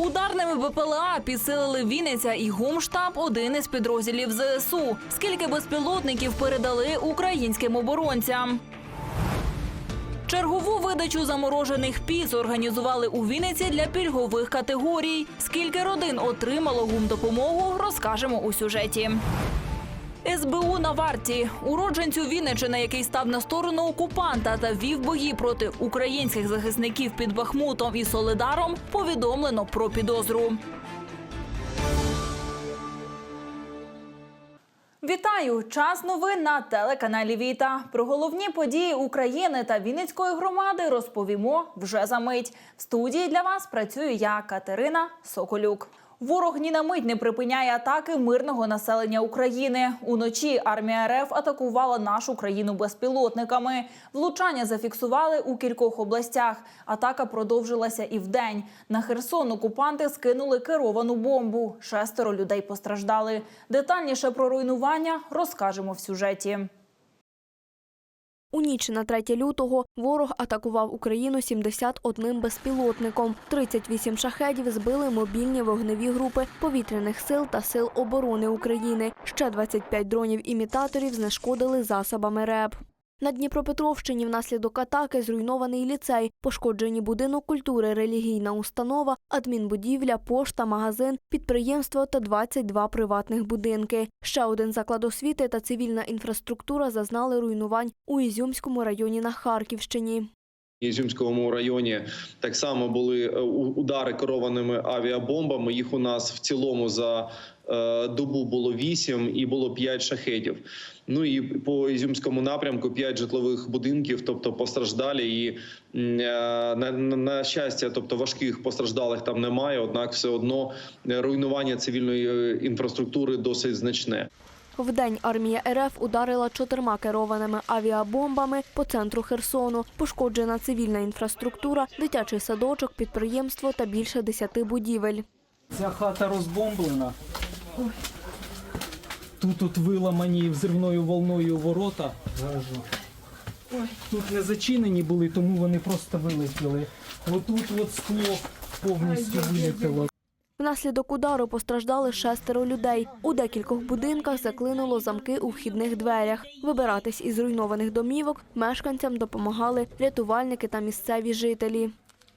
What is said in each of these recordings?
Ударними БПЛА підсилили Вінниця і Гумштаб, один із підрозділів ЗСУ. Скільки безпілотників передали українським оборонцям? Чергову видачу заморожених піц організували у Вінниці для пільгових категорій. Скільки родин отримало гумдопомогу, розкажемо у сюжеті. СБУ на варті уродженцю Вінничини, який став на сторону окупанта та вів бої проти українських захисників під Бахмутом і Солидаром, повідомлено про підозру. Вітаю! Час новин на телеканалі Віта. Про головні події України та Вінницької громади розповімо вже за мить. В студії для вас працюю я, Катерина Соколюк. Ворог ні на мить не припиняє атаки мирного населення України. Уночі армія РФ атакувала нашу країну безпілотниками. Влучання зафіксували у кількох областях. Атака продовжилася і вдень. На Херсон окупанти скинули керовану бомбу. Шестеро людей постраждали. Детальніше про руйнування розкажемо в сюжеті. У ніч на 3 лютого ворог атакував Україну 71 безпілотником. 38 шахедів збили мобільні вогневі групи повітряних сил та сил оборони України. Ще 25 дронів-імітаторів знешкодили засобами РЕБ. На Дніпропетровщині внаслідок атаки зруйнований ліцей, пошкоджені будинок культури, релігійна установа, адмінбудівля, пошта, магазин, підприємство та 22 приватних будинки. Ще один заклад освіти та цивільна інфраструктура зазнали руйнувань у Ізюмському районі на Харківщині. Ізюмському районі так само були е, удари керованими авіабомбами. Їх у нас в цілому за добу було вісім і було п'ять шахетів. Ну і по ізюмському напрямку п'ять житлових будинків, тобто постраждалі, і е, на, на, на щастя, тобто важких постраждалих там немає. Однак, все одно е, руйнування цивільної е, інфраструктури досить значне. Вдень армія РФ ударила чотирма керованими авіабомбами по центру Херсону. Пошкоджена цивільна інфраструктура, дитячий садочок, підприємство та більше десяти будівель. Ця хата розбомблена. Тут от виламані взривною волною ворота гаражу. Тут не зачинені були, тому вони просто вилетіли. Отут от скло повністю вилетіло. Внаслідок удару постраждали шестеро людей. У декількох будинках заклинуло замки у вхідних дверях. Вибиратись із руйнованих домівок мешканцям допомагали рятувальники та місцеві жителі.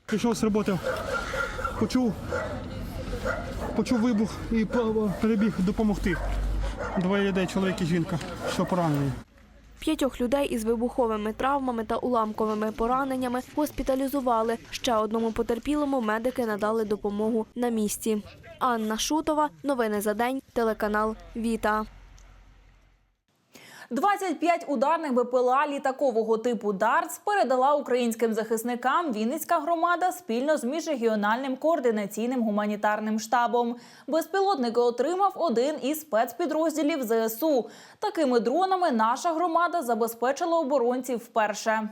Прийшов з роботи, почув, почув вибух і перебіг допомогти. Двоє людей, чоловік і жінка, що поранені. П'ятьох людей із вибуховими травмами та уламковими пораненнями госпіталізували. Ще одному потерпілому медики надали допомогу на місці. Анна Шутова. Новини за день. Телеканал Віта. 25 ударних БПЛА літакового типу ДАРЦ передала українським захисникам Вінницька громада спільно з міжрегіональним координаційним гуманітарним штабом. Безпілотники отримав один із спецпідрозділів ЗСУ. Такими дронами наша громада забезпечила оборонців вперше.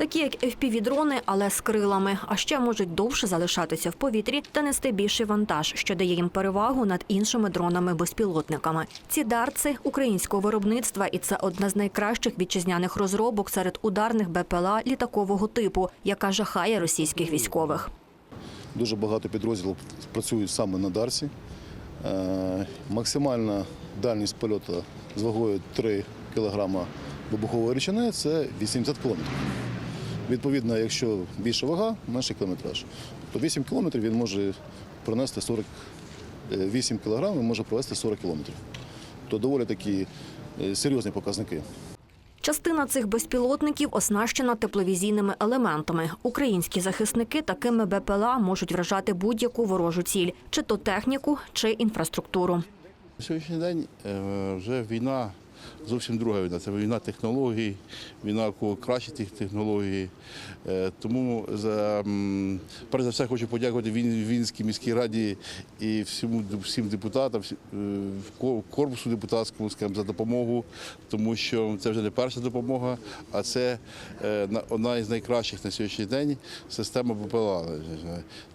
Такі як FPV-дрони, але з крилами, а ще можуть довше залишатися в повітрі та нести більший вантаж, що дає їм перевагу над іншими дронами-безпілотниками. Ці дарци українського виробництва, і це одна з найкращих вітчизняних розробок серед ударних БПЛА літакового типу, яка жахає російських військових. Дуже багато підрозділів працюють саме на Дарсі. Е, Максимальна дальність польоту з вагою 3 кг вибухової речовини – це 80 км. Відповідно, якщо більша вага, менший кілометраж. То 8 км він може пронести 40, е, 8 кг він може провести 40 км. То доволі такі е, серйозні показники. Частина цих безпілотників оснащена тепловізійними елементами. Українські захисники такими БПЛА можуть вражати будь-яку ворожу ціль, чи то техніку, чи інфраструктуру. На сьогоднішній день е, вже війна зовсім друга війна. Це війна технологій, війна кого кращі тих технології. Е, Тому за, перш за все хочу подякувати Він- Вінницькій міській раді і всьому всім депутатам, е, ко- корпусу депутатському скажімо, за допомогу, тому що це вже не перша допомога, а це е, одна із найкращих на сьогоднішній день система БПЛА.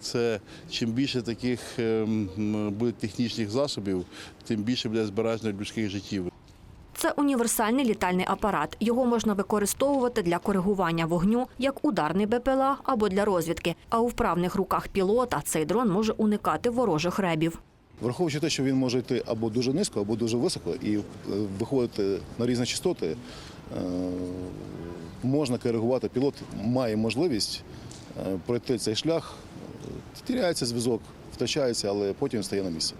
Це чим більше таких е, буде технічних засобів, тим більше буде збережено людських життів. Це універсальний літальний апарат. Його можна використовувати для коригування вогню як ударний БПЛА або для розвідки. А у вправних руках пілота цей дрон може уникати ворожих ребів. Враховуючи те, що він може йти або дуже низько, або дуже високо, і е, виходити на різні частоти, е, можна коригувати. Пілот має можливість е, пройти цей шлях, тіряється зв'язок, втрачається, але потім стає на місці.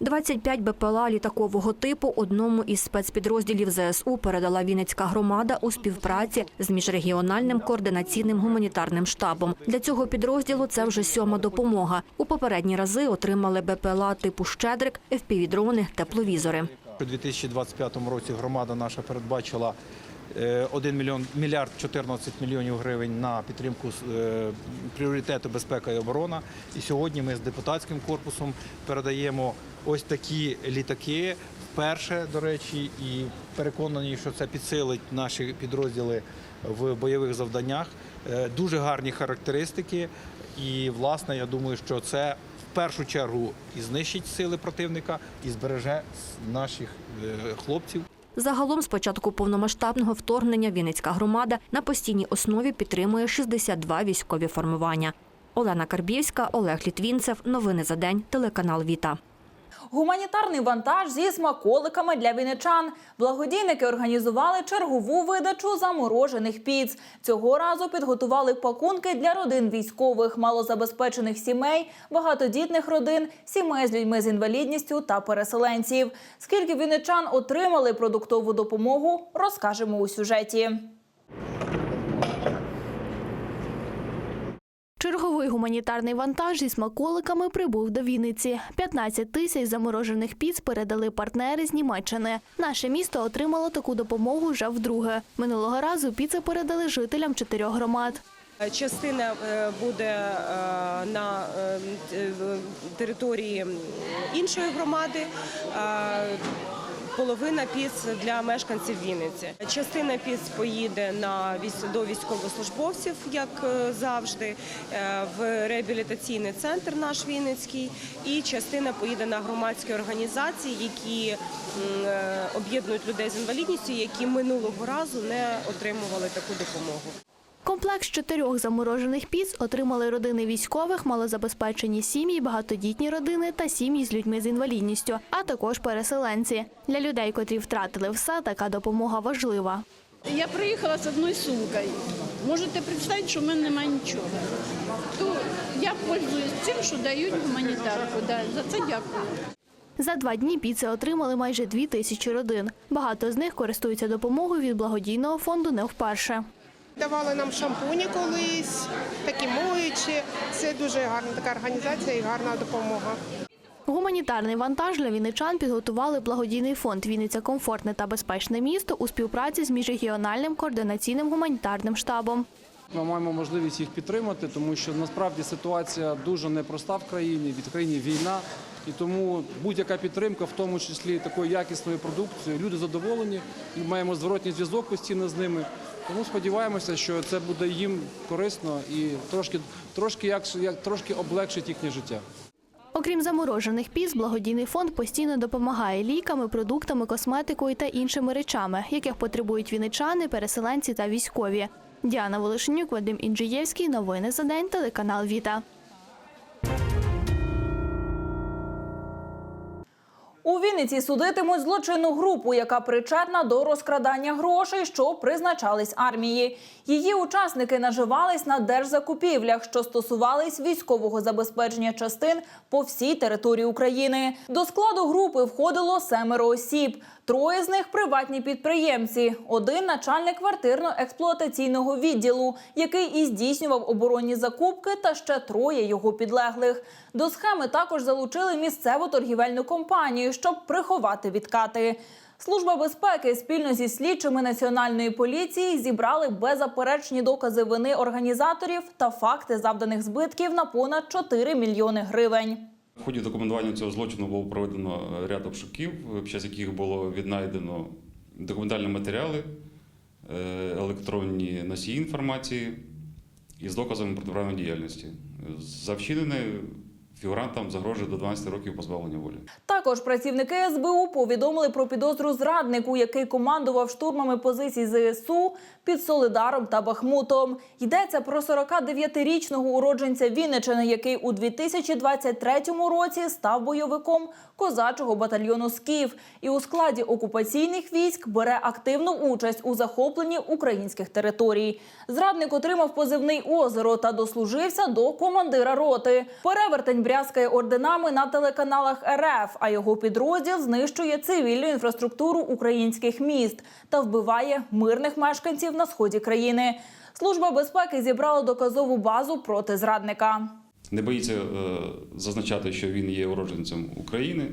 25 БПЛА літакового типу одному із спецпідрозділів ЗСУ передала Вінницька громада у співпраці з міжрегіональним координаційним гуманітарним штабом. Для цього підрозділу це вже сьома допомога. У попередні рази отримали БПЛА типу «Щедрик», FPV-дрони, тепловізори. У 2025 році громада наша передбачила е, 1 мільйон мільярд 14 мільйонів гривень на підтримку е, пріоритету безпека і оборона. І сьогодні ми з депутатським корпусом передаємо ось такі літаки. Вперше, до речі, і переконані, що це підсилить наші підрозділи в бойових завданнях. Е, Дуже гарні характеристики. І, власне, я думаю, що це в першу чергу і знищить сили противника, і збереже наших е, хлопців. Загалом з початку повномасштабного вторгнення Вінницька громада на постійній основі підтримує 62 військові формування. Олена Карбівська, Олег Літвінцев. Новини за день. Телеканал Віта. Гуманітарний вантаж зі смаколиками для вінничан. Благодійники організували чергову видачу заморожених піц. Цього разу підготували пакунки для родин військових, малозабезпечених сімей, багатодітних родин, сімей з людьми з інвалідністю та переселенців. Скільки вінничан отримали продуктову допомогу, розкажемо у сюжеті. Черговий гуманітарний вантаж зі смаколиками прибув до Вінниці. 15 тисяч заморожених піц передали партнери з Німеччини. Наше місто отримало таку допомогу вже вдруге. Минулого разу піци передали жителям чотирьох громад. Частина е, буде е, на е, території іншої громади. Половина піц для мешканців Вінниці. Частина піц поїде на до військовослужбовців, як е, завжди, е, в реабілітаційний центр наш Вінницький, і частина поїде на громадські організації, які е, об'єднують людей з інвалідністю, які минулого разу не отримували таку допомогу. Комплект з чотирьох заморожених піц отримали родини військових, малозабезпечені сім'ї, багатодітні родини та сім'ї з людьми з інвалідністю, а також переселенці. Для людей, котрі втратили все, така допомога важлива. Я приїхала з одною сумкою. Можете представити, що в мене немає нічого. То я пользуюсь цим, що дають гуманітарку. Да, за це дякую. За два дні піци отримали майже дві тисячі родин. Багато з них користуються допомогою від благодійного фонду не вперше. Давали нам шампуні колись, такі моючі. Це дуже гарна така організація і гарна допомога. Гуманітарний вантаж для вінничан підготували благодійний фонд Вінниця комфортне та безпечне місто у співпраці з міжрегіональним координаційним гуманітарним штабом. Ми маємо можливість їх підтримати, тому що насправді ситуація дуже непроста в країні, від країни війна. І тому будь-яка підтримка, в тому числі такої якісної продукції, люди задоволені, маємо зворотній зв'язок постійно з ними. Тому сподіваємося, що це буде їм корисно і трошки, трошки, як, як, трошки облегшить їхнє життя. Окрім заморожених піс, благодійний фонд постійно допомагає ліками, продуктами, косметикою та іншими речами, яких потребують віничани, переселенці та військові. Діана Волошенюк, Вадим Інджиєвський. Новини за день. Телеканал Віта. У Вінниці судитимуть злочинну групу, яка причетна до розкрадання грошей, що призначались армії. Її учасники наживались на держзакупівлях, що стосувались військового забезпечення частин по всій території України. До складу групи входило семеро осіб. Троє з них приватні підприємці, один начальник квартирно-експлуатаційного відділу, який і здійснював оборонні закупки, та ще троє його підлеглих. До схеми також залучили місцеву торгівельну компанію, щоб приховати відкати. Служба безпеки спільно зі слідчими національної поліції зібрали беззаперечні докази вини організаторів та факти завданих збитків на понад 4 мільйони гривень. В ході документування цього злочину було проведено ряд обшуків, під час яких було віднайдено документальні матеріали, е, електронні носії інформації із доказами протиправної діяльності. За вчинене фігурантам загрожує до 12 років позбавлення волі. Також працівники СБУ повідомили про підозру зраднику, який командував штурмами позицій ЗСУ під Солидаром та Бахмутом. Йдеться про 49-річного уродженця Вінничини, який у 2023 році став бойовиком козачого батальйону Скіф і у складі окупаційних військ бере активну участь у захопленні українських територій. Зрадник отримав позивний озеро та дослужився до командира роти. Перевертень брязкає орденами на телеканалах РФ, а його підрозділ знищує цивільну інфраструктуру українських міст та вбиває мирних мешканців на сході країни. Служба безпеки зібрала доказову базу проти зрадника. Не боїться е, зазначати, що він є уродженцем України,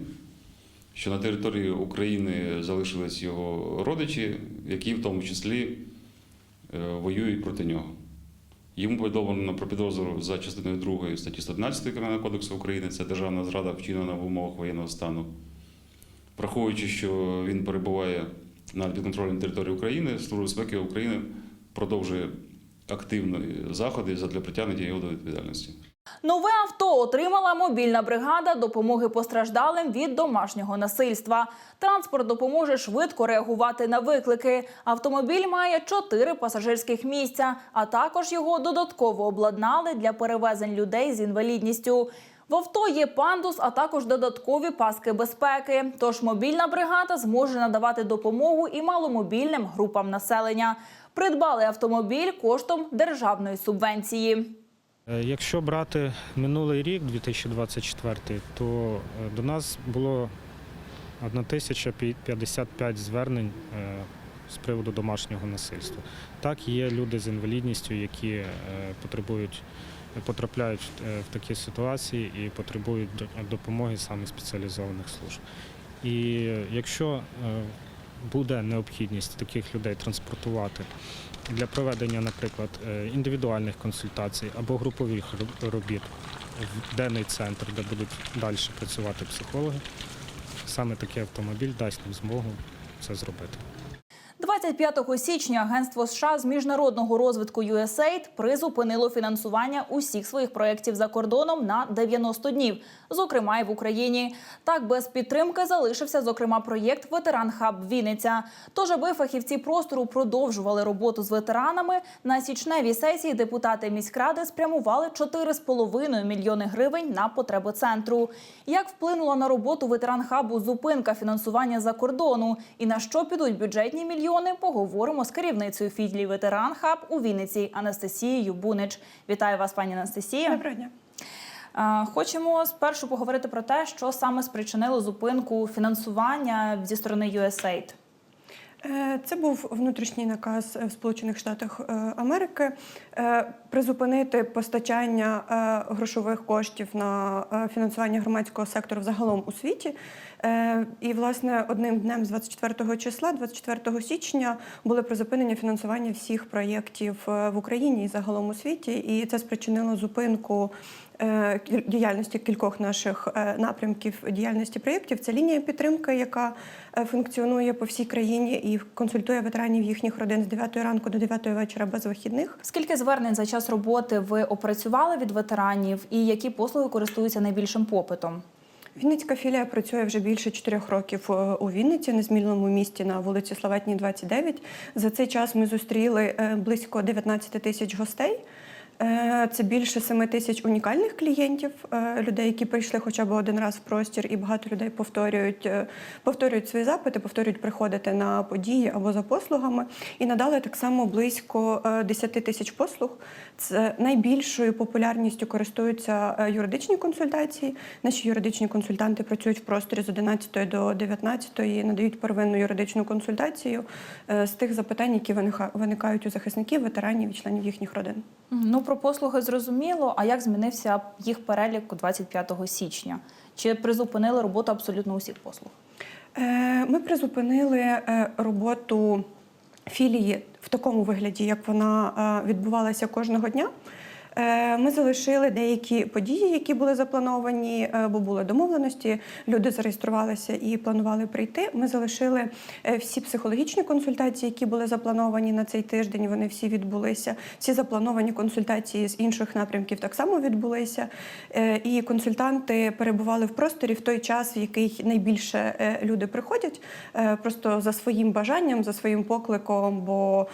що на території України залишились його родичі, які в тому числі е, воюють проти нього. Йому повідомлено про підозру за частиною 2 статті 111 Кримінального кодексу України це державна зрада, вчинена в умовах воєнного стану. Враховуючи, що він перебуває на підконтрольній території України, Служба безпеки України продовжує активні заходи для притягнення його до відповідальності. Нове авто отримала мобільна бригада допомоги постраждалим від домашнього насильства. Транспорт допоможе швидко реагувати на виклики. Автомобіль має чотири пасажирських місця, а також його додатково обладнали для перевезень людей з інвалідністю. В авто є пандус, а також додаткові паски безпеки. Тож мобільна бригада зможе надавати допомогу і маломобільним групам населення. Придбали автомобіль коштом державної субвенції. Е, Якщо брати минулий рік, 2024, то е, до нас було 1055 звернень е, з приводу домашнього насильства. Так, є люди з інвалідністю, які потребують, потрапляють в такі ситуації і потребують допомоги саме спеціалізованих служб. І якщо буде необхідність таких людей транспортувати для проведення, наприклад, е, індивідуальних консультацій або групових робіт в денний центр, де будуть далі працювати психологи. Саме такий автомобіль дасть нам змогу це зробити. 25 січня Агентство США з міжнародного розвитку USAID призупинило фінансування усіх своїх проєктів за кордоном на 90 днів, зокрема і в Україні. Так без підтримки залишився зокрема проєкт Ветеран Хаб Вінниця. Тож, аби фахівці простору продовжували роботу з ветеранами, на січневій сесії депутати міськради спрямували 4,5 мільйони гривень на потреби центру. Як вплинула на роботу ветеран хабу зупинка фінансування за кордону і на що підуть бюджетні мільйони, поговоримо з керівницею філії ветеран хаб у Вінниці Анастасією Бунич. Вітаю вас, пані Анастасія. Доброго дня. Хочемо спершу поговорити про те, що саме спричинило зупинку фінансування зі сторони USAID. Е, Це був внутрішній наказ в Сполучених Штатах е, Америки е, призупинити постачання е, грошових коштів на е, фінансування громадського сектору взагалом у світі. Е, І, власне, одним днем з 24 числа, 24 січня, було призупинення фінансування всіх проєктів е, в Україні і загалом у світі. І це спричинило зупинку е, діяльності кількох наших е, напрямків діяльності проєктів. Це лінія підтримки, яка е, функціонує по всій країні і консультує ветеранів їхніх родин з 9 ранку до 9 вечора без вихідних. Скільки звернень за час роботи ви опрацювали від ветеранів, і які послуги користуються найбільшим попитом? Вінницька філія працює вже більше чотирьох років е, у Вінниці, незмінному місті на вулиці Славетній, 29. За цей час ми зустріли е, близько 19 тисяч гостей. Е, Це більше 7 тисяч унікальних клієнтів, е, людей, які прийшли хоча б один раз в простір, і багато людей повторюють, е, повторюють свої запити, повторюють приходити на події або за послугами. І надали так само близько е, 10 тисяч послуг. Це найбільшою популярністю користуються юридичні консультації. Наші юридичні консультанти працюють в просторі з 11 до 19 і надають первинну юридичну консультацію з тих запитань, які виника- виникають у захисників, ветеранів і членів їхніх родин. Ну про послуги зрозуміло. А як змінився їх перелік 25 січня? Чи призупинили роботу абсолютно усіх послуг? Е, Ми призупинили е, роботу філії в такому вигляді, як вона е, відбувалася кожного дня. Е, Ми залишили деякі події, які були заплановані, е, бо були домовленості. Люди зареєструвалися і планували прийти. Ми залишили е, всі психологічні консультації, які були заплановані на цей тиждень. Вони всі відбулися. Всі заплановані консультації з інших напрямків так само відбулися. І консультанти перебували в просторі в той час, в який найбільше люди приходять, просто за своїм бажанням, за своїм покликом. Бо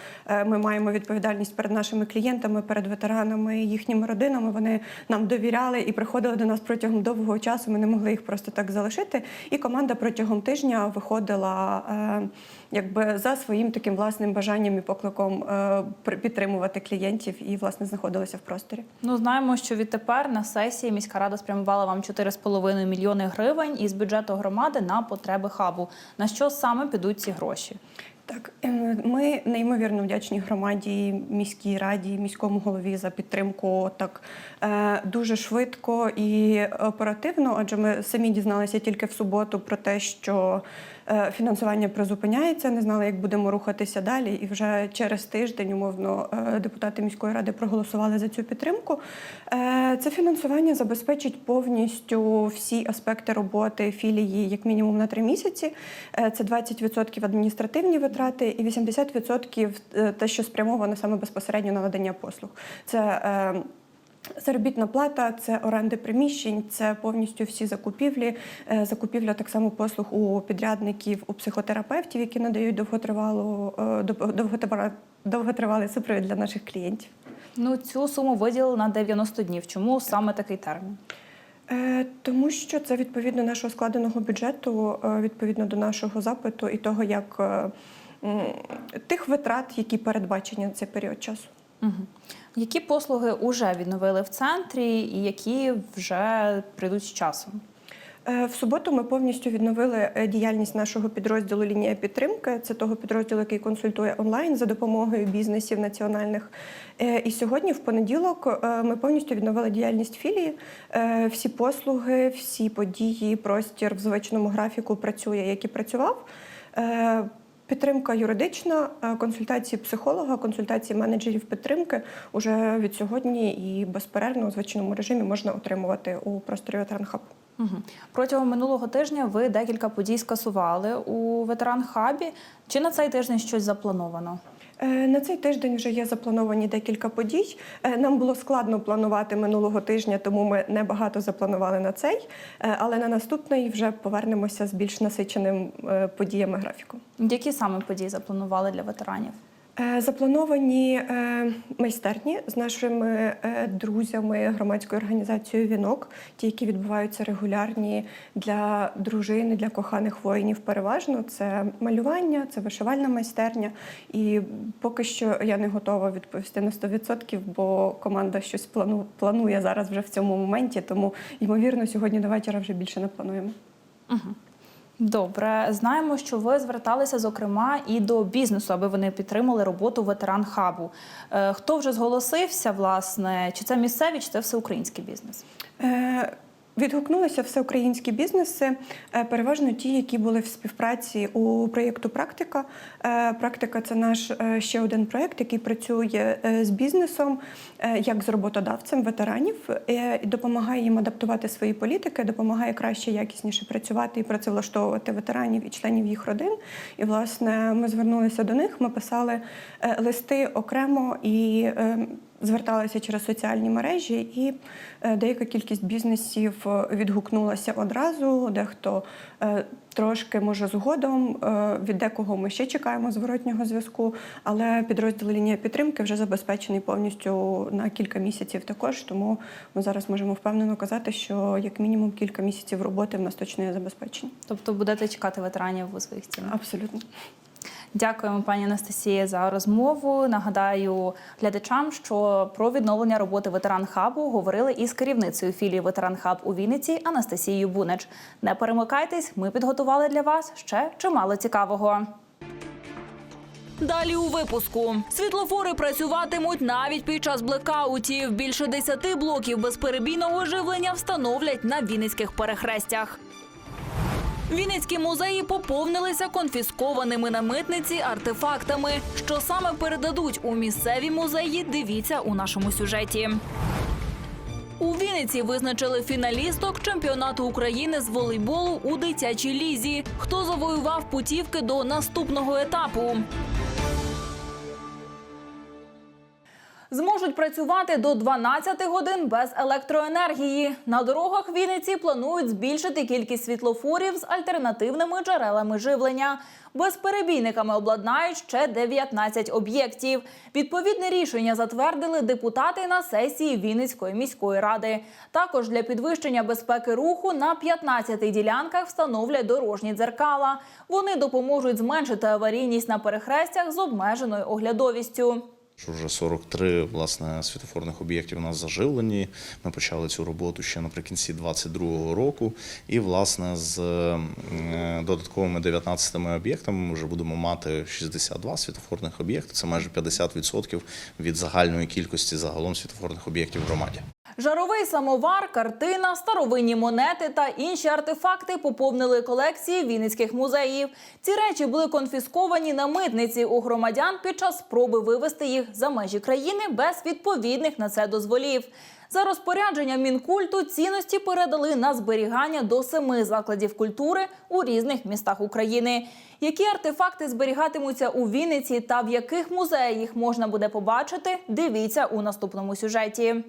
ми маємо відповідальність перед нашими клієнтами, перед ветеранами, їхніми родинами. Вони нам довіряли і приходили до нас протягом довгого часу. Ми не могли їх просто так залишити. І команда протягом тижня виходила е, якби за своїм таким власним бажанням і покликом е, підтримувати клієнтів і власне знаходилися в просторі. Ну знаємо, що відтепер на сесії міська рада спрямувала вам 4,5 мільйони гривень із бюджету громади на потреби хабу. На що саме підуть ці гроші? Так, е, ми неймовірно вдячні громаді, міській раді, міському голові за підтримку так е, дуже швидко і оперативно. Адже ми самі дізналися тільки в суботу про те, що фінансування призупиняється, не знали, як будемо рухатися далі. І вже через тиждень, умовно, е, депутати міської ради проголосували за цю підтримку. Е, Це фінансування забезпечить повністю всі аспекти роботи філії, як мінімум на три місяці. Е, Це 20% адміністративні витрати і 80% е, те, що спрямовано саме безпосередньо на надання послуг. Це е, Заробітна плата, це оренди приміщень, це повністю всі закупівлі, е, закупівля так само послуг у підрядників, у психотерапевтів, які надають довготривалу е, довготривалий, супровід для наших клієнтів. Ну цю суму виділили на 90 днів. Чому саме такий термін? Е, Тому що це відповідно нашого складеного бюджету, відповідно до нашого запиту і того, як тих витрат, які передбачені на цей період часу. Угу. Які послуги вже відновили в центрі, і які вже прийдуть з часом? Е, В суботу ми повністю відновили е, діяльність нашого підрозділу Лінія підтримки. Це того підрозділу, який консультує онлайн за допомогою бізнесів національних. Е, І сьогодні, в понеділок, ми повністю відновили діяльність філії. Всі послуги, всі події, простір в звичному графіку працює, як і працював. Підтримка юридична, е, консультації психолога, консультації менеджерів підтримки уже від сьогодні і безперервно у звичному режимі можна отримувати у просторі ветеранхаб. Угу. Протягом минулого тижня ви декілька подій скасували у ветеран хабі. Чи на цей тиждень щось заплановано? Е, На цей тиждень вже є заплановані декілька подій. Е, Нам було складно планувати минулого тижня, тому ми небагато запланували на цей. Е, Але на наступний вже повернемося з більш насиченим подіями графіком. Які саме події запланували для ветеранів? Е, Заплановані е, майстерні з нашими е, друзями громадською організацією Вінок, ті, які відбуваються регулярні для дружин, і для коханих воїнів. Переважно це малювання, це вишивальна майстерня. І поки що я не готова відповісти на 100%, бо команда щось плану- планує зараз вже в цьому моменті. Тому ймовірно, сьогодні до вечора вже більше не плануємо. Угу. Добре, знаємо, що ви зверталися зокрема і до бізнесу, аби вони підтримали роботу ветеран хабу. Е, Хто вже зголосився, власне, чи це місцеві, чи це всеукраїнський бізнес? Е, Відгукнулися всеукраїнські бізнеси, е, переважно ті, які були в співпраці у проєкту Практика. Е, Практика це наш е, ще один проєкт, який працює з бізнесом як з роботодавцем ветеранів і допомагає їм адаптувати свої політики, допомагає краще, якісніше працювати і працевлаштовувати ветеранів і членів їх родин. І власне ми звернулися до них. Ми писали листи окремо і. Зверталися через соціальні мережі, і е, деяка кількість бізнесів е, відгукнулася одразу. Дехто е, трошки може згодом. Від декого ми ще чекаємо зворотнього зв'язку. Але підрозділ лінія підтримки вже забезпечений повністю на кілька місяців також. Тому ми зараз можемо впевнено казати, що як мінімум кілька місяців роботи в нас точно є забезпечені. Тобто будете чекати ветеранів у своїх цінах? Абсолютно. Дякуємо, пані Анастасія, за розмову. Нагадаю глядачам, що про відновлення роботи ветеран хабу говорили із керівницею філії ветеран хаб у Вінниці Анастасією Бунич. Не перемикайтесь, ми підготували для вас ще чимало цікавого. Далі у випуску світлофори працюватимуть навіть під час блекаутів. Більше 10 блоків безперебійного живлення встановлять на вінницьких перехрестях. Вінницькі музеї поповнилися конфіскованими на митниці артефактами. Що саме передадуть у місцеві музеї? Дивіться у нашому сюжеті. У Вінниці визначили фіналісток чемпіонату України з волейболу у дитячій лізі. Хто завоював путівки до наступного етапу? Зможуть працювати до 12 годин без електроенергії. На дорогах Вінниці планують збільшити кількість світлофорів з альтернативними джерелами живлення. Безперебійниками обладнають ще 19 об'єктів. Відповідне рішення затвердили депутати на сесії Вінницької міської ради. Також для підвищення безпеки руху на 15 ділянках встановлять дорожні дзеркала. Вони допоможуть зменшити аварійність на перехрестях з обмеженою оглядовістю. Що Вже 43 власне світофорних об'єктів у нас заживлені. Ми почали цю роботу ще наприкінці 2022 року. І власне з е, додатковими 19 об'єктами ми вже будемо мати 62 світофорних об'єкти. Це майже 50% від загальної кількості загалом світофорних об'єктів в громаді. Жаровий самовар, картина, старовинні монети та інші артефакти поповнили колекції вінницьких музеїв. Ці речі були конфісковані на митниці у громадян під час спроби вивезти їх за межі країни без відповідних на це дозволів. За розпорядженням мінкульту цінності передали на зберігання до семи закладів культури у різних містах України. Які артефакти зберігатимуться у Вінниці та в яких музеях їх можна буде побачити? Дивіться у наступному сюжеті.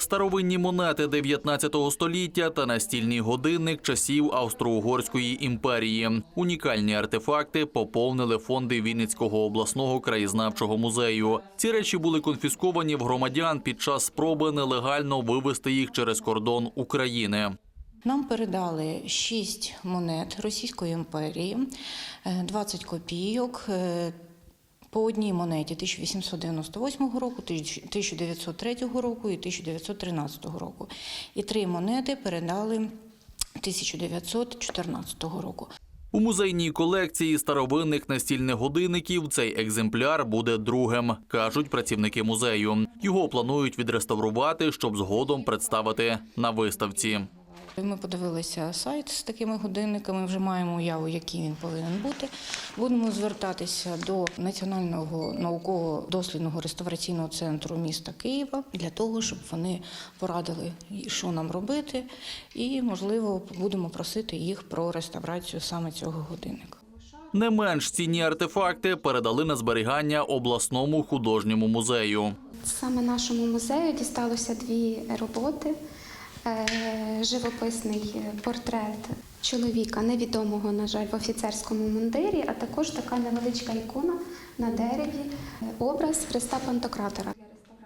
Старовинні монети 19 століття та настільний годинник часів Австро-Угорської імперії. Унікальні артефакти поповнили фонди Вінницького обласного краєзнавчого музею. Ці речі були конфісковані в громадян під час спроби нелегально вивезти їх через кордон України. Нам передали 6 монет Російської імперії, е, 20 копійок. По одній монеті 1898 року, 1903 року і 1913 року. І три монети передали 1914 року. У музейній колекції старовинних настільних годинників цей екземпляр буде другим, кажуть працівники музею. Його планують відреставрувати, щоб згодом представити на виставці. Ми подивилися сайт з такими годинниками, вже маємо уяву, який він повинен бути. Будемо звертатися до Національного науково-дослідного реставраційного центру міста Києва для того, щоб вони порадили, що нам робити, і, можливо, будемо просити їх про реставрацію саме цього годинника. Не менш цінні артефакти передали на зберігання обласному художньому музею. Саме нашому музею дісталося дві роботи. Е, Живописний портрет чоловіка, невідомого, на жаль, в офіцерському мундирі, а також така невеличка ікона на дереві, е, образ Христа Пантократора.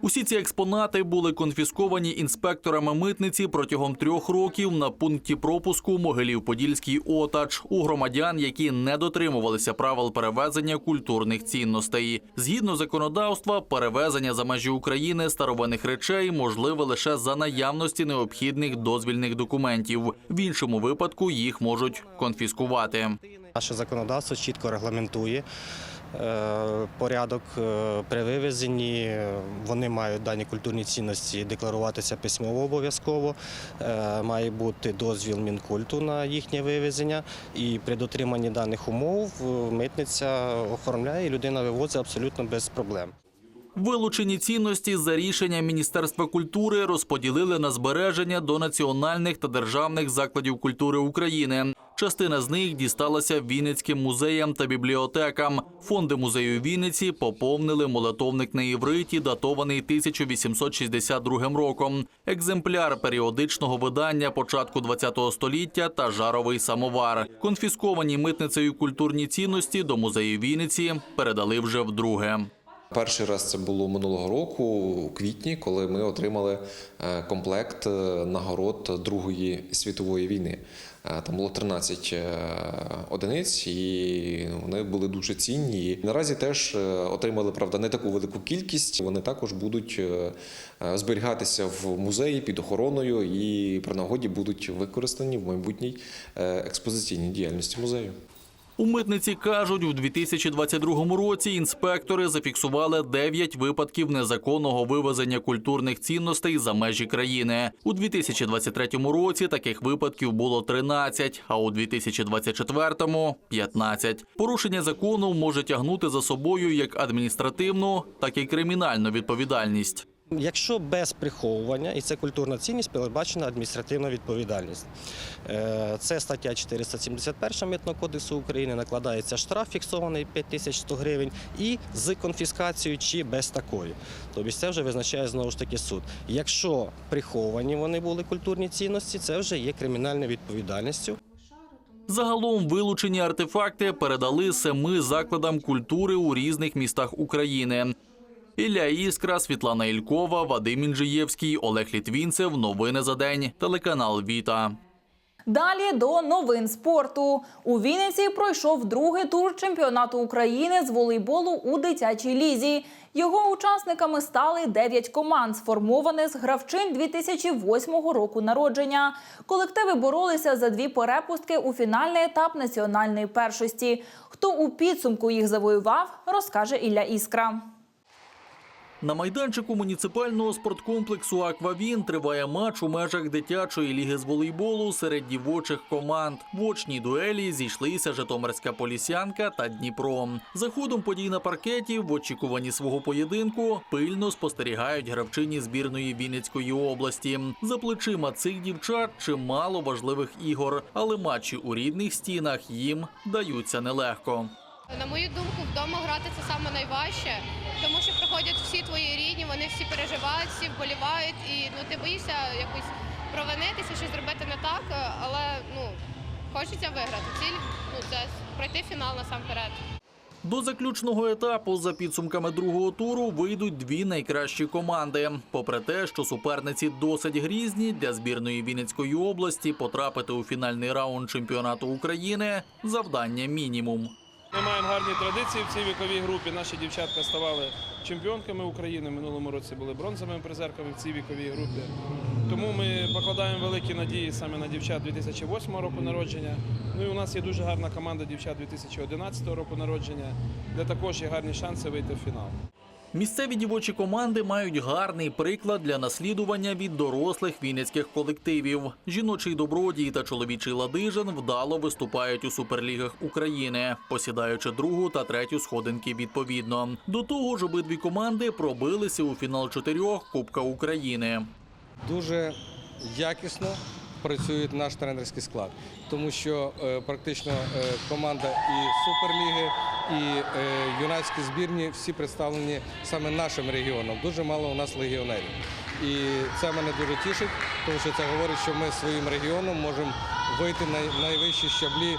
Усі ці експонати були конфісковані інспекторами митниці протягом трьох років на пункті пропуску Могилів-Подільський Отач у громадян, які не дотримувалися правил перевезення культурних цінностей. Згідно законодавства, перевезення за межі України старовинних речей можливе лише за наявності необхідних дозвільних документів. В іншому випадку їх можуть конфіскувати. Наше законодавство чітко регламентує порядок е, при вивезенні. Вони мають дані культурні цінності декларуватися письмово обов'язково. Е, Має бути дозвіл мінкульту на їхнє вивезення. І при дотриманні даних умов е, митниця оформляє і людина вивозить абсолютно без проблем. Вилучені цінності за рішенням Міністерства культури розподілили на збереження до національних та державних закладів культури України. Частина з них дісталася Вінницьким музеям та бібліотекам. Фонди музею Вінниці поповнили молитовник на івриті, датований 1862 роком, екземпляр періодичного видання початку ХХ століття та жаровий самовар. Конфісковані митницею культурні цінності до музею Вінниці передали вже вдруге. Перший раз це було минулого року, у квітні, коли ми отримали е, комплект е, нагород Другої світової війни. Е, Там було 13 е, одиниць, і вони були дуже цінні. І наразі теж отримали правда не таку велику кількість. Вони також будуть зберігатися в музеї під охороною і при нагоді будуть використані в майбутній експозиційній діяльності музею. У митниці кажуть, у 2022 році інспектори зафіксували 9 випадків незаконного вивезення культурних цінностей за межі країни. У 2023 році таких випадків було 13, а у 2024 – 15. Порушення закону може тягнути за собою як адміністративну, так і кримінальну відповідальність. Якщо без приховування, і це культурна цінність, передбачена адміністративна відповідальність. Е, Це стаття 471 Митного кодексу України, накладається штраф фіксований 5100 гривень і з конфіскацією чи без такої. Тобто це вже визначає знову ж таки суд. Якщо приховані вони були культурні цінності, це вже є кримінальною відповідальністю. Загалом вилучені артефакти передали семи закладам культури у різних містах України. Ілля Іскра, Світлана Ількова, Вадим Інжиєвський, Олег Літвінцев. Новини за день. Телеканал Віта. Далі до новин спорту. У Вінниці пройшов другий тур чемпіонату України з волейболу у дитячій лізі. Його учасниками стали 9 команд, сформованих з гравчин 2008 року народження. Колективи боролися за дві перепустки у фінальний етап національної першості. Хто у підсумку їх завоював, розкаже Ілля Іскра. На майданчику муніципального спорткомплексу Аквавін триває матч у межах дитячої ліги з волейболу серед дівочих команд. В очній дуелі зійшлися Житомирська Полісянка та Дніпро. За ходом подій на паркеті в очікуванні свого поєдинку пильно спостерігають гравчині збірної Вінницької області. За плечима цих дівчат чимало важливих ігор, але матчі у рідних стінах їм даються нелегко. На мою думку, вдома грати це саме найважче, тому що приходять всі твої рідні, вони всі переживають, всі вболівають, і ну ти боїшся якось провинитися, щось зробити не так, але ну хочеться виграти. Ціль ну це пройти фінал насамперед. До заключного етапу за підсумками другого туру вийдуть дві найкращі команди. Попри те, що суперниці досить грізні для збірної Вінницької області потрапити у фінальний раунд чемпіонату України завдання мінімум. Ми маємо гарні традиції в цій віковій групі. Наші дівчатка ставали чемпіонками України. Минулому році були бронзовими призерками в цій віковій групі. Тому ми покладаємо великі надії саме на дівчат 2008 року народження. Ну і у нас є дуже гарна команда дівчат 2011 року народження, де також є гарні шанси вийти в фінал. Місцеві дівочі команди мають гарний приклад для наслідування від дорослих вінницьких колективів. Жіночий добродій та чоловічий ладижин вдало виступають у суперлігах України, посідаючи другу та третю сходинки відповідно. До того ж, обидві команди пробилися у фінал чотирьох Кубка України. дуже якісно працює наш тренерський склад, тому що е, практично е, команда і Суперліги, і е, юнацькі збірні всі представлені саме нашим регіоном. Дуже мало у нас легіонерів. І це мене дуже тішить, тому що це говорить, що ми своїм регіоном можемо вийти на найвищі щаблі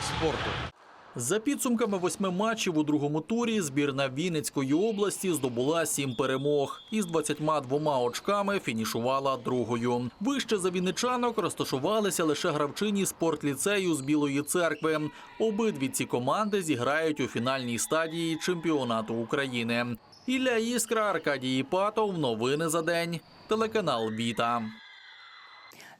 спорту. За підсумками восьми матчів у другому турі збірна Вінницької області здобула сім перемог і з 22 очками фінішувала другою. Вище за вінничанок розташувалися лише гравчині спортліцею з Білої церкви. Обидві ці команди зіграють у фінальній стадії чемпіонату України. Ілля Іскра, Аркадій Іпатов. Новини за день. Телеканал Віта.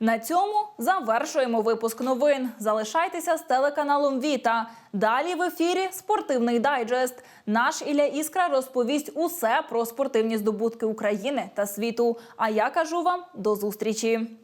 На цьому завершуємо випуск новин. Залишайтеся з телеканалом Віта. Далі в ефірі спортивний дайджест. Наш Ілля Іскра розповість усе про спортивні здобутки України та світу. А я кажу вам до зустрічі.